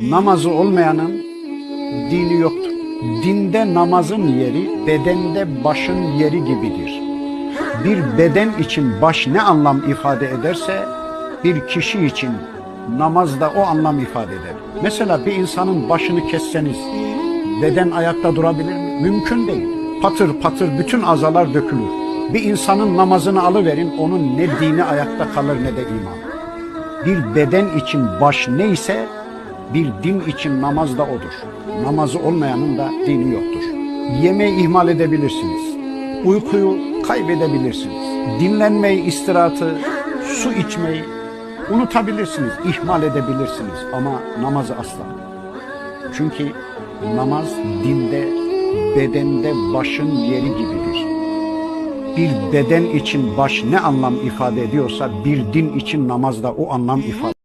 Namazı olmayanın dini yoktur. Dinde namazın yeri bedende başın yeri gibidir. Bir beden için baş ne anlam ifade ederse bir kişi için namaz da o anlam ifade eder. Mesela bir insanın başını kesseniz beden ayakta durabilir mi? Mümkün değil. Patır patır bütün azalar dökülür. Bir insanın namazını alıverin onun ne dini ayakta kalır ne de iman. Bir beden için baş neyse bir din için namaz da odur. Namazı olmayanın da dini yoktur. Yemeği ihmal edebilirsiniz. Uykuyu kaybedebilirsiniz. Dinlenmeyi, istirahatı, su içmeyi unutabilirsiniz, ihmal edebilirsiniz ama namazı asla. Çünkü namaz dinde, bedende başın yeri gibidir. Bir beden için baş ne anlam ifade ediyorsa bir din için namaz da o anlam ifade